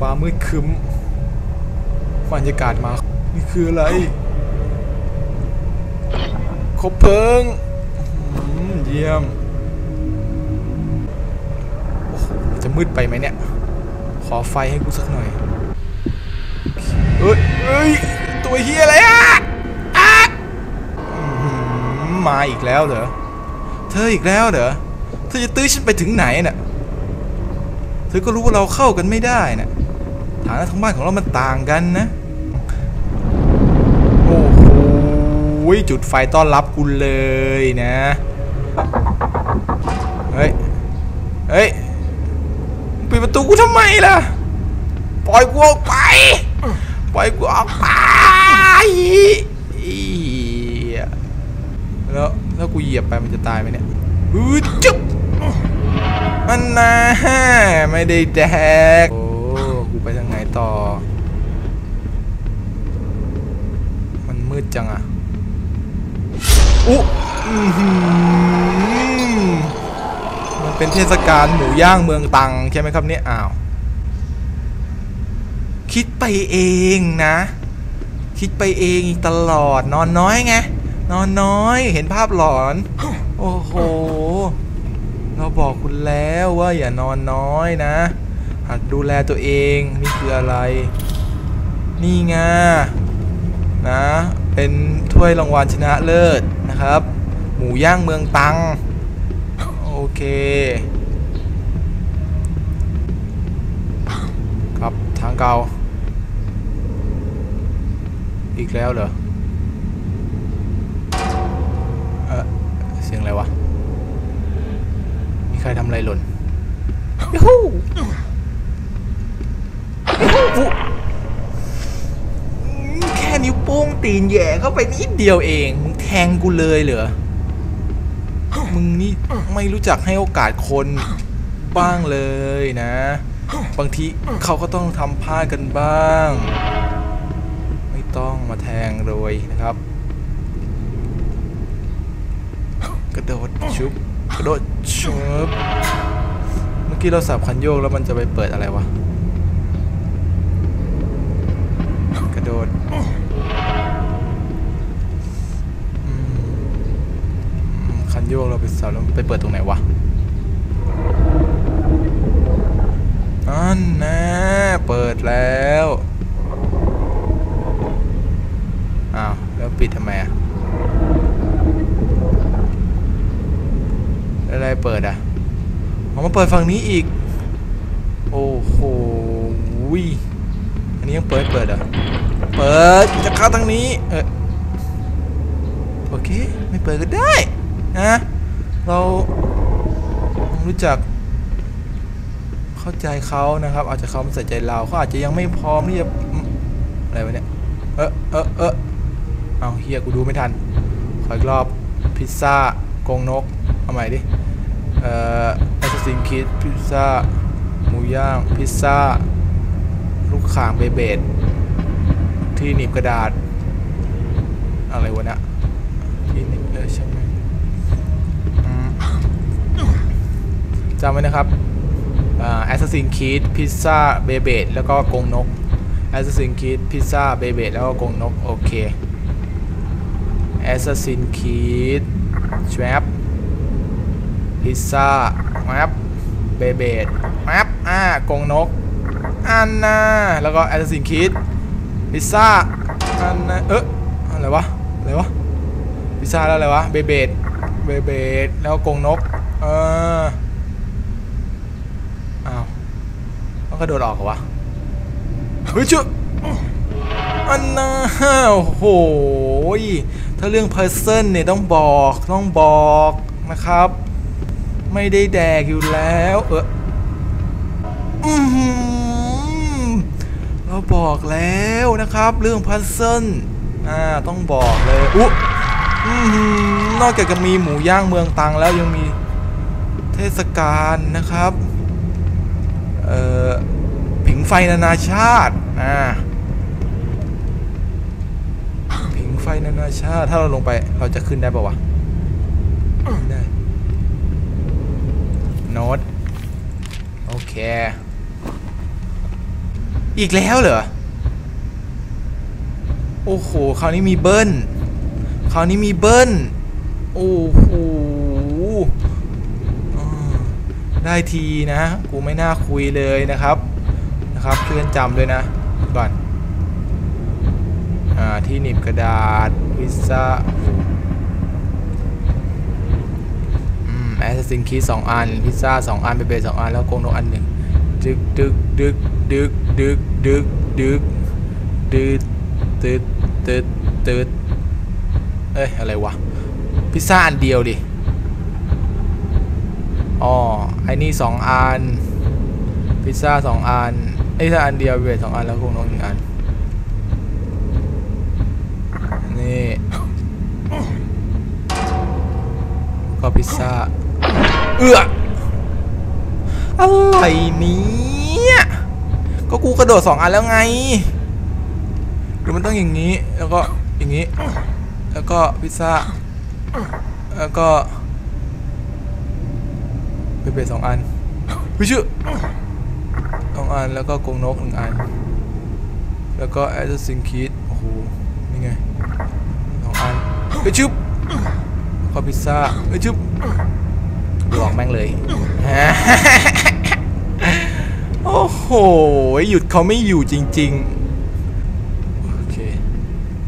ฟ้ามืดคึ้มบรรยากาศมา นี่คืออะไร คบเพลิงเยี่ยม โอ้โห จะมืดไปไหมเนี่ย ขอไฟให้กูสักหน่อย เอ้ยเอ้ย ตัวเฮียอะไรอะอะมาอีกแล้วเหรอ เธออีกแล้วเหรอ เธอจะตื้อฉันไปถึงไหนน่ะ เธอก็รู้ว่าเราเข้ากันไม่ได้น่ะ ฐานะทางบ้านของเรามันต่างกันนะ โอ้โหจุดไฟต้อนรับกูเลยนะ เฮ้ย เฮ้ยปิดประตูกูทำไมล่ะ ปล่อยกูออกไป ปล่อยกูออกไปแล้วแล้วกูเหยียบไปมันจะตายไหมเนี่ยอือจุ๊บมันนะไม่ได้แดกโไปทางไหนต่อ มันมืดจังอะอุ๊มันเป็นเทศกาลหมูย่างเมืองตังใช่ไหมครับเนี่ยอ้าว คิดไปเองนะ คิดไปเองตลอดนอนน้อยไง นอนน้อยเห็นภาพหลอน โอ้โห เราบอกคุณแล้วว่าอย่านอนน้อยนะ หัดดูแลตัวเอง นี่คืออะไร นี่ไงนะ เป็นถ้วยรางวัลชนะเลิศนะครับ หมูย่างเมืองตัง โอเคครับทางเก่าอีกแล้วเหรอ เออเสียงอะไรวะ มีใครทำอะไรหล่นยูฮู แค่นิ้วโป้งตีนแย่เข้าไปนิดเดียวเอง มึงแทงกูเลยเหรอ มึงนี่ไม่รู้จักให้โอกาสคนบ้างเลยนะ บางทีเขาก็ต้องทำพลาดกันบ้าง ไม่ต้องมาแทงเลยนะครับ กระโดดชุบกระโดดชุบเมื่อกี้เราสับคันโยกแล้วมันจะไปเปิดอะไรวะ กระโดดคันโยกเราไปสับแล้วไปเปิดตรงไหนวะอันนะเปิดแล้วอ้าวแล้วปิดทำไมอะอะไรเปิดอะออกมาเปิดฝั่งนี้อีก โอ้โหยอันนี้ยังเปิดเปิดอะ เปิดจะเข้าทางนี้ เออโอเค ไม่เปิดก็ได้นะเรารู้จัก เข้าใจเขานะครับ อาจจะเขาไม่ใส่ใจเราเขาอาจจะยังไม่พร้อมที่จะอะไรวะเนี่ย เออเออเออเอาเฮียกูดูไม่ทัน ขออีกรอบ พิซซ่ากงนก เอาใหม่ดิ เอ่อแอสซินคิดพิซซ่า หมูย่าง พิซซ่า ลูกข่างเบเบด ที่หนีบกระดาษ อะไรวะเนี่ยที่หนีบเออใช่ไหมจำไว้นะครับแอสซัสซินคีดพิซซ่าเบเบดแล้วก็กงนกแอสซัสซินคีดพิซซ่าเบเบดแล้วก็กงนก โอเคแอสซัสซินคีดแชวบพิซซ่าแมปเบเบดแมปอ่ากงนกอันน่ะแล้วก็แอสซัสซินคีด พิซซ่าอันน่ะเอ๊ะอะไรวะอะไรวะพิซซ่าแล้วอะไรวะเบเบดเบเบดแล้วกงนกเอออ้าวมันกระโดดออกเหรอวะเฮ้ยเจ้าอันน่าโอ้โหถ้าเรื่องเพอร์เซนเนี่ยต้องบอกต้องบอกนะครับ ไม่ได้แดกอยู่แล้ว เอออือหือเรา บอกแล้วนะครับเรื่องพัซเซิลอ่าต้องบอกเลยอุ๊นอกจากจะมีหมูย่างเมืองตังแล้วยังมีเทศกาลนะครับเอ่อผิงไฟนานาชาติอ่าผิงไฟนานาชาติถ้าเราลงไปเราจะขึ้นได้ปะวะได้โน้ตโอเค อีกแล้วเหรอ โอ้โห คราวนี้มีเบิ้ล คราวนี้มีเบิ้ล โอ้โห ได้ทีนะ กูไม่น่าคุยเลยนะครับ นะครับ เพื่อนจำด้วยนะ ก่อน อ่า ที่หนีบกระดาษพิซซ่าอืมแอสซินคีสองอัน พิซซ่าสองอันเบเบสองอัน แล้วโกงนกอันหนึ่งดึกดึกดึกดึกดึก ดึกดึกดึกตึดตึดตึดเอ้ย อะไรวะ พิซซ่าอันเดียวดิ อ๋อ ไอ้นี่สองอัน พิซซ่าสองอัน ไอ้ถ้าอันเดียวเวทสองอันแล้วคงน้องหนึ่งอัน นี่ ก็พิซซ่า เอื้ออะไรเนี้ ก็กูกระโดดสองอันแล้วไงหรือมันต้องอย่างนี้แล้วก็อย่างนี้ แล้วก็พิซซ่าแล้วก็เปเปสองอันวิชื่อสองอันแล้วก็กงนกหนึ่งอัน แล้วก็แอสซินคีดโอ้โหนี่ไงสองอันไปชึบก็พิซซ่าไปชึบดูออกแม่งเลย โอ้โห หยุดเขาไม่อยู่จริง ๆ โอเค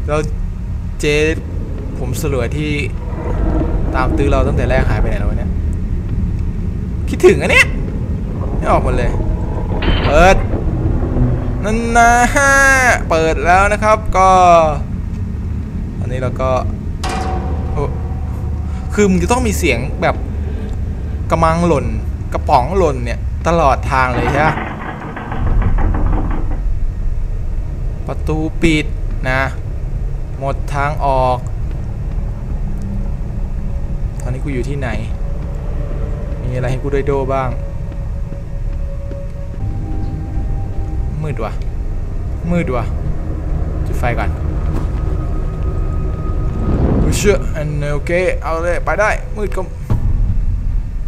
แล้วเจผมสลวยที่ตามตื้อเราตั้งแต่แรกหายไปไหนแล้ววะเนี่ย คิดถึงอะเนี่ยไม่ออกหมดเลย เปิด นั่นนะฮะเปิดแล้วนะครับก็อันนี้เราก็คือมันจะต้องมีเสียงแบบกระมังหล่น กระป๋องหล่นเนี่ย ตลอดทางเลยใช่ไหมประตูปิดนะ หมดทางออก ตอนนี้กูอยู่ที่ไหน มีอะไรให้กูได้โดบ้าง มืดว่ะมืดว่ะจุดไฟก่อนเชื่ออันโอเค เอาเลย ไปได้ มืดก็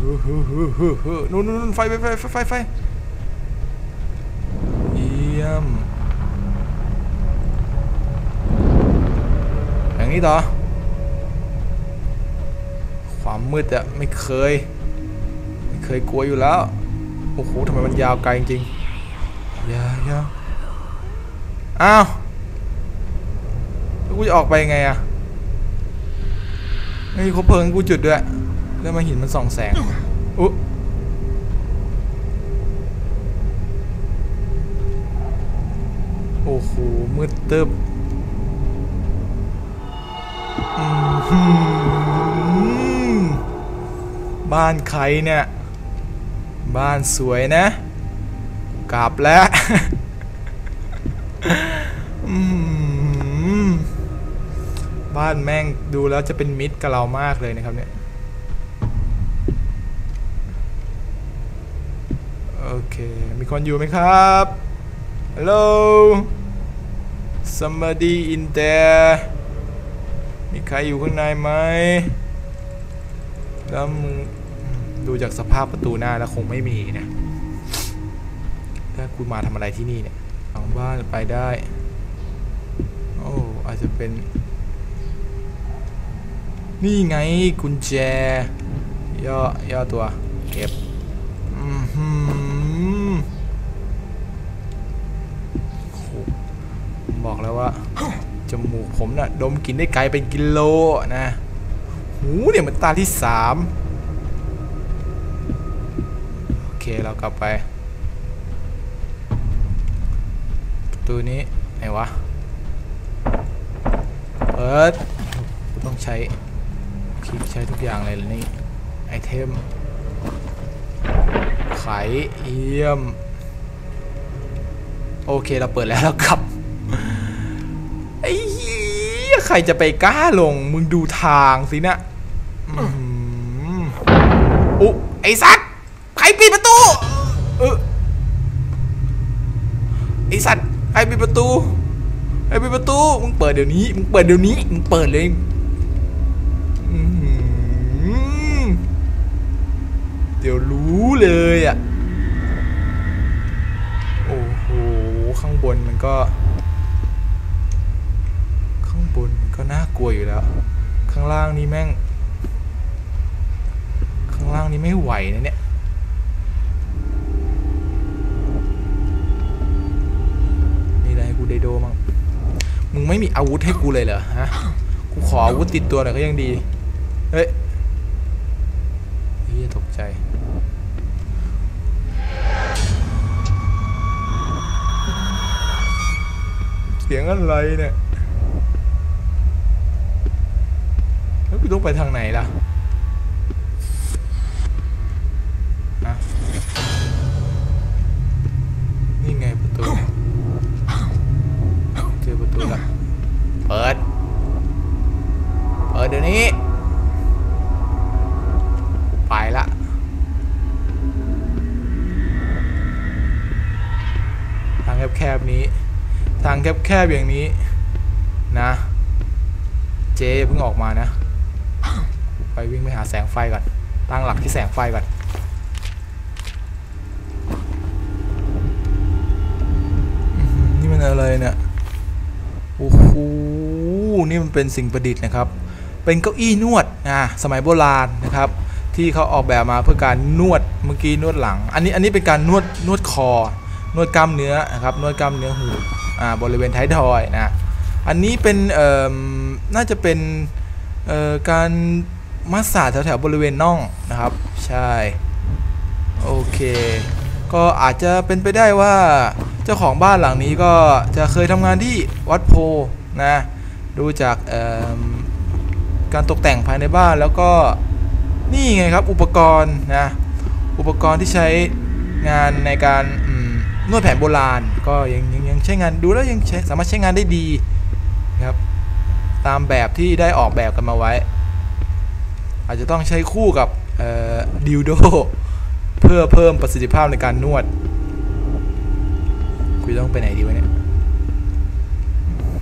นู่นนู่นไฟไฟไฟไฟไฟเยี่ยมอย่างนี้ต่อ ความมืดอะไม่เคย ไม่เคยกลัวอยู่แล้ว โอ้โหทำไมมันยาวไกลจริงยาวยาวอ้าวแล้วกูจะออกไปยังไงอะไม่มีคบเพลิงกูจุดด้วย แล้วมาหินมันส่องแสงอุ๊โอ้โห มืดตึบอื้อหือบ้านใครเนี่ย บ้านสวยนะ กลับแล้วอื้อหือบ้านแม่งดูแล้วจะเป็นมิตรกับเรามากเลยนะครับเนี่ย โอเค มีคนอยู่ไหมครับ Hello somebody in there มีใครอยู่ข้างในไหมแล้วมึงดูจากสภาพประตูหน้าแล้วคงไม่มีนะ ถ้าคุณมาทำอะไรที่นี่เนี่ยหลังบ้านไปได้ โอ้อาจจะเป็น นี่ไงกุญแจ ย่อย่อตัว เก็บ บอกแล้วว่าจมูกผมน่ะดมกลิ่นได้ไกลเป็นกิโลนะ หูเนี่ยมันตาที่สามโอเคเรากลับไปประตูนี้ไหนวะเปิดต้องใช้คลิกใช้ทุกอย่างเลยเหรอนี่ไอเทมไขเยี่ยม โอเคเราเปิดแล้วเรากลับ ไอ้เหี้ยใครจะไปกล้าลง มึงดูทางสินะอืมอุ๊ไอ้สัตว์ใครปิดประตูเออไอ้สัตว์ใครปิดประตูใครปิดประตู มึงเปิดเดี๋ยวนี้ มึงเปิดเดี๋ยวนี้ มึงเปิดเลยเดี๋ยวรู้เลยอะ โอ้โห ข้างบนมันก็ ข้างบนมัน ก็น่ากลัวอยู่แล้ว ข้างล่างนี่แม่ง ข้างล่างนี่ไม่ไหวนะเนี่ยนี่อะไรให้กูไดโดมั้งมึงไม่มีอาวุธให้กูเลยเหรอฮะกูขออาวุธติดตัวหน่อยก็ยังดีเฮ้ยเฮียตกใจเสียงอะไรเนี่ย แล้วกูต้องไปทางไหนล่ะนี่ไงประตูเจอประตูละเปิด เปิดเดี๋ยวนี้ ไปละทางแคบๆนี้ ทางแคบๆอย่างนี้นะ เจ๊เพิ่งออกมานะ ไปวิ่งไปหาแสงไฟก่อน ตั้งหลักที่แสงไฟก่อนนี่มันอะไรเนี่ยโอ้โหนี่มันเป็นสิ่งประดิษฐ์นะครับ เป็นเก้าอี้นวดนะสมัยโบราณนะครับ ที่เขาออกแบบมาเพื่อการนวดเมื่อกี้นวดหลัง อันนี้อันนี้เป็นการนวดนวดคอ นวดกล้ามเนื้อนะครับ นวดกล้ามเนื้อหูอ่าบริเวณท้ายทอยนะอันนี้เป็นเอ่อน่าจะเป็นเอ่อการ มัสสาดแถวๆบริเวณน่องนะครับ ใช่ โอเค ก็อาจจะเป็นไปได้ว่าเจ้าของบ้านหลังนี้ก็จะเคยทำงานที่วัดโพนะ ดูจากการตกแต่งภายในบ้านแล้วก็นี่ไงครับอุปกรณ์นะ อุปกรณ์ที่ใช้งานในการนวดแผนโบราณ ก็ยังยังยังใช้งานดูแล้วยังใช้สามารถใช้งานได้ดีครับ ตามแบบที่ได้ออกแบบกันมาไว้ อาจจะต้องใช้คู่กับดิวโดเพื่อเพิ่มประสิทธิภาพในการนวดคุยต้องไปไหนดีวะเนี่ย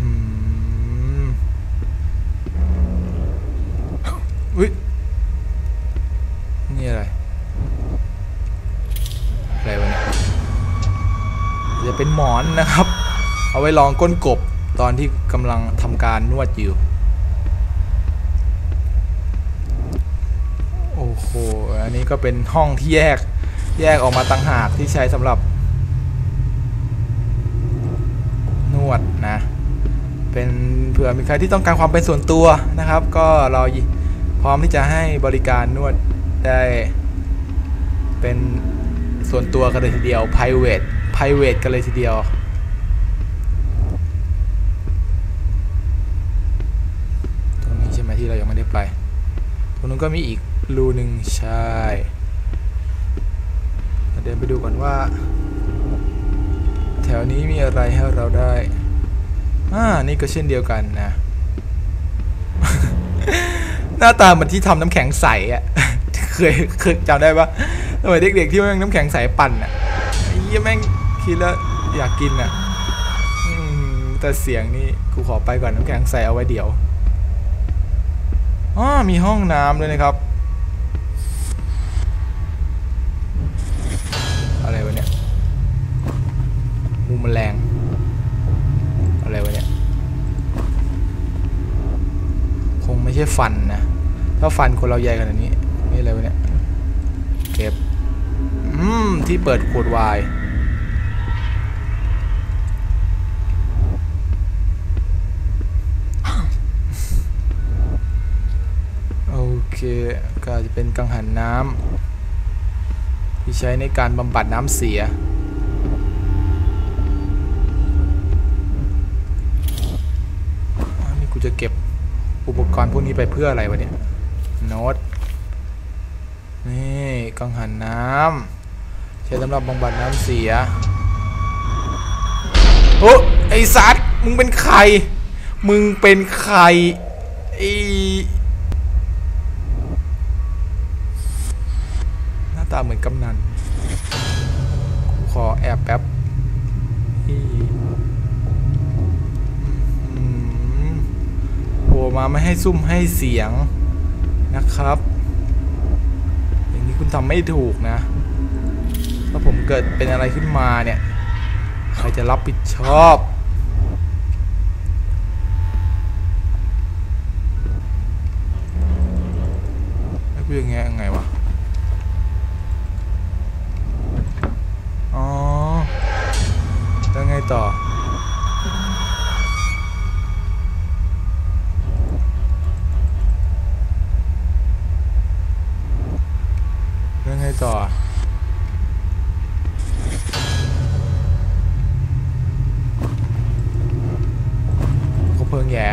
อืมอุ้ยนี่อะไร อะไรวะเนี่ยจะเป็นหมอนนะครับ เอาไว้รองก้นกบตอนที่กำลังทำการนวดอยู่ อ้โห อันนี้ก็เป็นห้องที่แยกแยกออกมาต่างหากที่ใช้สำหรับ นวดนะ เป็นเผื่อมีใครที่ต้องการความเป็นส่วนตัวนะครับ ก็เราพร้อมที่จะให้บริการนวดได้เป็นส่วนตัวกันเลยทีเดียว private private กันเลยทีเดียวตรงนี้ใช่ไหมที่เรายังไม่ได้ไป ตรงนู้นก็มีอีก รูหนึ่งใช่เดินไปดูก่อนว่า แถวนี้มีอะไรให้เราได้อ่านี่ก็เช่นเดียวกันนะ หน้าตาเหมือนที่ทำน้ำแข็งใสอะเคยเคยจำได้ปะสมัยเด็กๆที่แม่งน้ำแข็งใสปั่นอะไอ้เหี้ยแม่งคิดแล้วอยากกินอะอแต่เสียงนี่กูขอไปก่อนน้ำแข็งใสเอาไว้เดี๋ยวอ๋อมีห้องน้ำด้วยนะครับ อะไรวะเนี่ย มแมลงอะไรวะเนี่ย คงไม่ใช่ฟันนะ ถ้าฟันคนเราใหญ่ขนาดนี้ นี่อะไรวะเนี่ย เก็บ อืม ที่เปิดขวดวน์โอเค ก็จะเป็นกังหันน้ำที่ใช้ในการบำบัดน้ำเสีย จะเก็บอุปกรณ์พวกนี้ไปเพื่ออะไรวะเนี่ยโน้ตนี่กังหันน้ำใช้สำหรับบำบัดน้ำเสียโอ้ไอสัตว์มึงเป็นใคร มึงเป็นใครไอหน้าตาเหมือนกำนันขอแอบแป๊บ โผล่มาไม่ให้ซุ่มให้เสียงนะครับ อย่างนี้คุณทำไม่ถูกนะถ้าผมเกิดเป็นอะไรขึ้นมาเนี่ย ใครจะรับผิดชอบ แล้วกูยังไงยังไงวะ อ๋อ แล้วไงต่อ แล้วไงต่อ ก็เพลิงแย่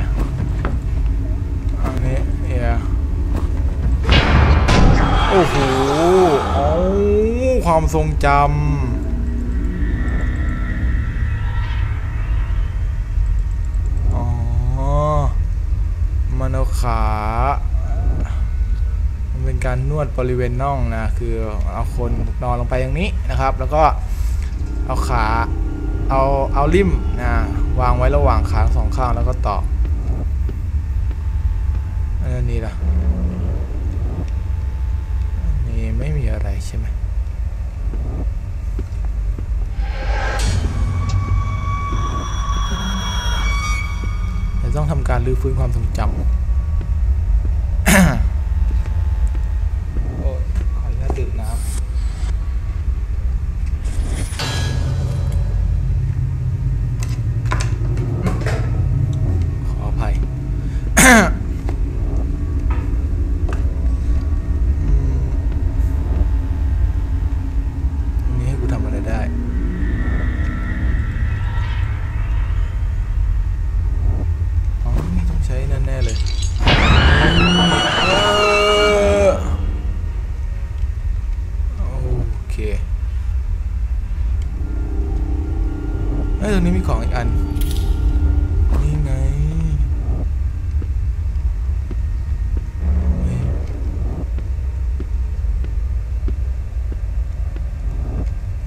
อันนี้แย่โอ้โหโอ้ความ ทรงจำอ๋อ มันเอาขา มันเป็นการนวดบริเวณน่องนะ คือเอาคนนอนลงไปอย่างนี้นะครับ แล้วก็เอาขา เอาเอาริมนะวางไว้ระหว่างขาสองข้างแล้วก็ต่ออันนี้ล่ะอันนี่ไม่มีอะไรใช่ไหม ต้องทำการรื้อฟื้นความทรงจำ โอ้ยขออนุญาตดื่มน้ำ ขออภัย อืมอันนี้ให้กูทำอะไรได้ อ๋อนี่ต้องใช้แน่ๆเลยเออโอเคเอ้ยตรงนี้มีของอีกอัน นี่ไงเฮ้ย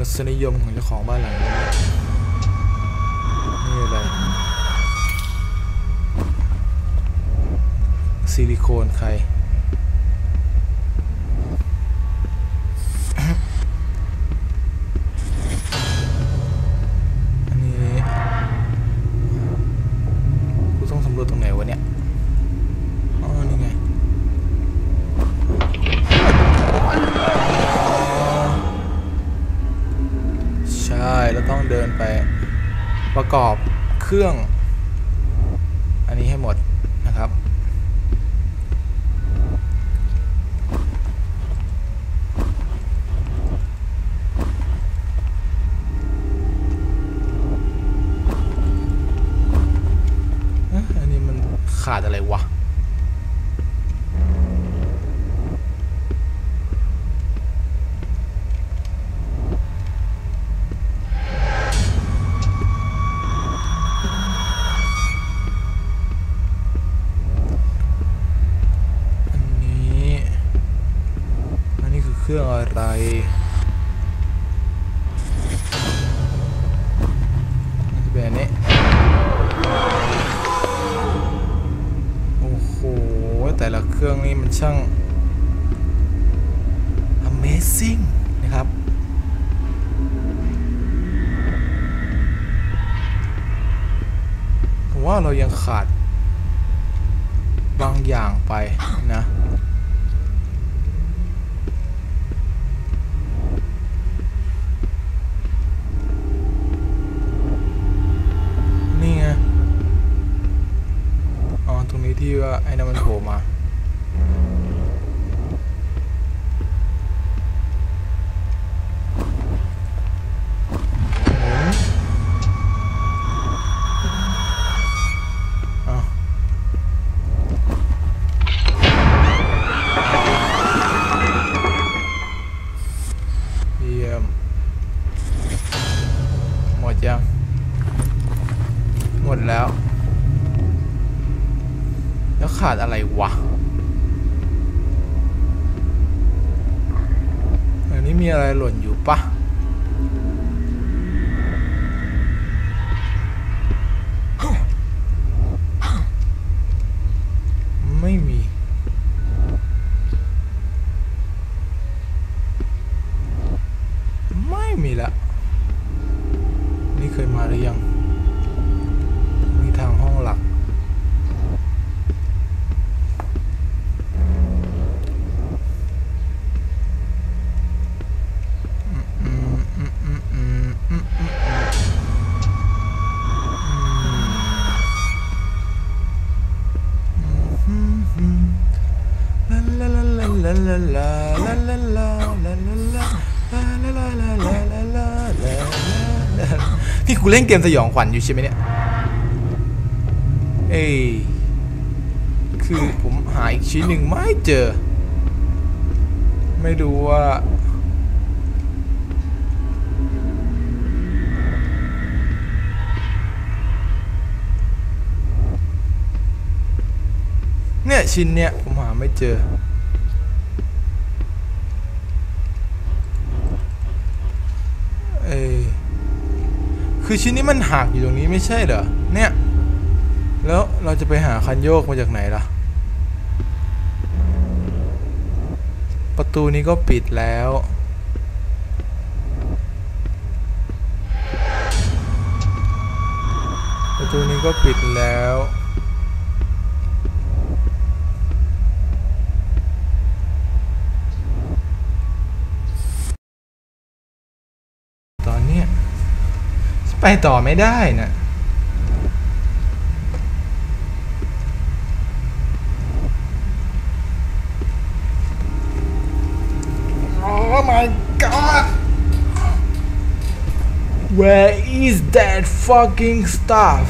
รสนิยมของเจ้าของบ้านหลังนี้นี่อะไรซิลิโคนใคร ประกอบเครื่อง อันนี้ให้หมดนะครับ เอ๊ะอันนี้มันขาดอะไรวะ อันนี้ อันนี้คือเครื่องอะ ไรน่าจะเป็นอันนี้ โอ้โห แต่ละเครื่องนี่มันช่าง Amazing นะครับผมว่าเรายังขาด บางอย่างไปนะ นี่ไง อ๋อ ตรงนี้ที่ ว่าไอ้นั่นมันโผล่มา ขาดอะไรวะ อันนี้มีอะไรหล่นอยู่ปะ นี่กูเล่นเกมสยองขวัญอยู่ใช่ไหมเนี่ย เอ้ยคือผมหาอีกชิ้นหนึ่งไม่เจอ ไม่ดูว่าเนี่ยชิ้นเนี่ยผมหาไม่เจอ เอ้ย คือชิ้นนี้มันหักอยู่ตรงนี้ไม่ใช่เหรอ เนี่ย แล้วเราจะไปหาคันโยกมาจากไหนล่ะ ประตูนี้ก็ปิดแล้ว ประตูนี้ก็ปิดแล้ว ไปต่อไม่ได้นะ Oh my god Where is that fucking stuff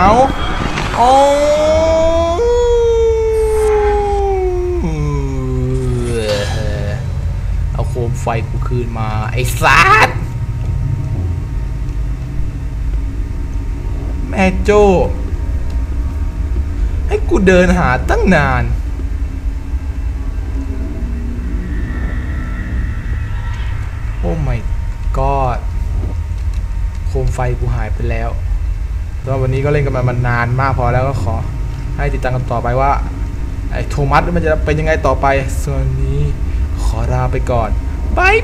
เอาเอาเอาโคมไฟกูคืนมาไอ้สัตว์แม่โจ้ให้กูเดินหาตั้งนาน โอ้ my god โคมไฟกูหายไปแล้ว ก็วันนี้ก็เล่นกันมามานานมากพอแล้วก็ขอให้ติดตามกันต่อไปว่าไอ้โทมัสมันจะเป็นยังไงต่อไป ส่วนนี้ขอลาไปก่อนบาย